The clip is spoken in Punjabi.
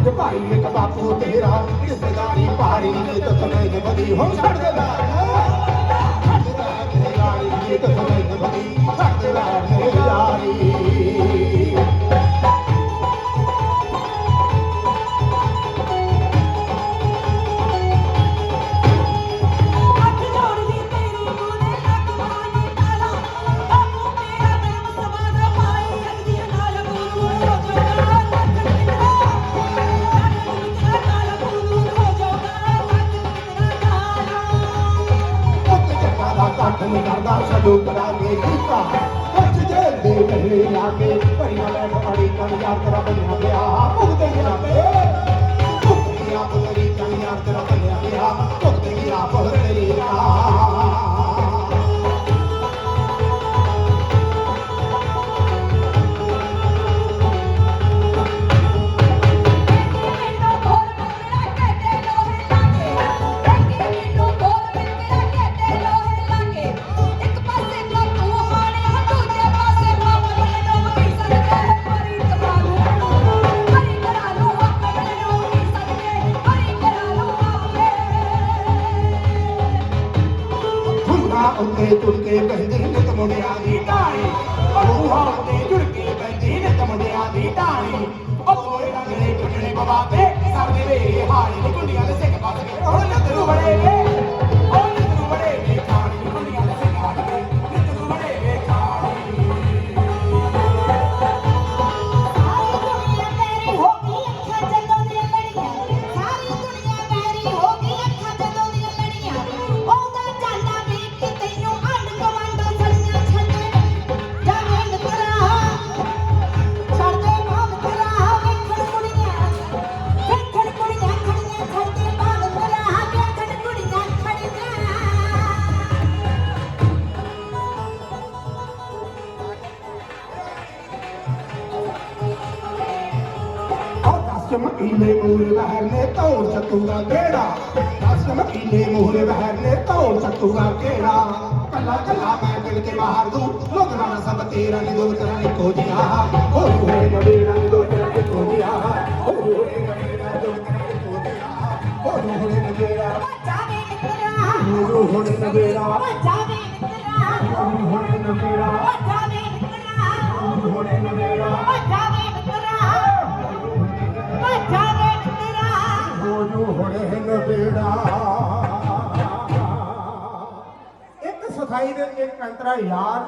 ਪੰਜ ਭਾਈ ਇੱਕ ਬਾਪੂ ਤੇਰਾ ਰਿਸ਼ਤੇਦਾਰੀ ਪਹਾੜੀ ਨੀ ਤੇ ਬਦੀ ਹੁਣ ਛੱਡ ਦੇ ਲਾੜ ਛੱਡ ਦੇ ਬਦੀ ਛੱਡ ਯਾਰੀ ਛੱਡੂ ਕਰਾਂਗੇ ਕੀਤਾ। ਕੱਚ ਜੇ ਦੇ ਮਹਿਲੇ ਲਾ ਭਰੀਆਂ ਲੈ ਪੜੀ ਕੰਨ ਯਾਰ ਤੇਰਾ ਬਣਿਆ ਪਿਆ। ਭੁਗਤੇ ਗਿਆ ਤੇ ਭੁਗਤੇ ਗਿਆ ਪੁੱਤਰੀ ਕੰਨ ਯਾਰ ਤੇਰਾ ਬਣਿਆ ਪਿਆ। ਭੁਗਤੇ ਗਿਆ ਪੁੱਤਰੀ ਉੱਤੇ ਤੁਰ ਕੇ ਬਹਿੰਦੀ ਨਿਤ ਮੁੰਡਿਆਂ ਦੀ ਢਾਣੀ ਬਹੂਹਾ ਉੱਤੇ ਜੁੜ ਦਸ ਮਹੀਨੇ ਮੂਰੇ ਬਹਿਰ ਨੇ ਧੌਣ ਚੱਤੂਗਾ ਕਿਹੜਾ ਦਸ ਮਹੀਨੇ ਮੂਰੇ ਬਹਿਰ ਨੇ ਧੌਣ ਚੱਤੂਗਾ ਕਿਹੜਾ ਕੱਲਾ ਕੱਲਾ ਮੈਂ ਦਿਲ ਕੇ ਬਾਹਰ ਦੂੰ ਲੋਕ ਸਭ ਤੇਰਾ ਨੀ ਦੋ ਤੇਰਾ ਇੱਕੋ ਜਿਹਾ ਹੋ ਹੋਏ ਨਵੇੜਾ ਨੀ ਦੋ ਤੇਰਾ ਇੱਕੋ ਜਿਹਾ ਹੋ ਹੋਏ ਨਵੇੜਾ ਦੋ ਤੇਰਾ ਇੱਕੋ ਜਿਹਾ ਹੋ ਹੋਏ ਨਵੇੜਾ ਜਾਵੇਂ ਮਿੱਤਰਾ ਹੋ ਹੋਏ ਨਵੇੜਾ ਜਾਵੇਂ ਮਿੱਤਰਾ ਹੋ ਹੋਏ ਨਵੇੜਾ ਹੋਏ ਇੱਕ ਸਥਾਈ ਦੇ ਇੱਕ ਅੰਤਰਾ ਯਾਰ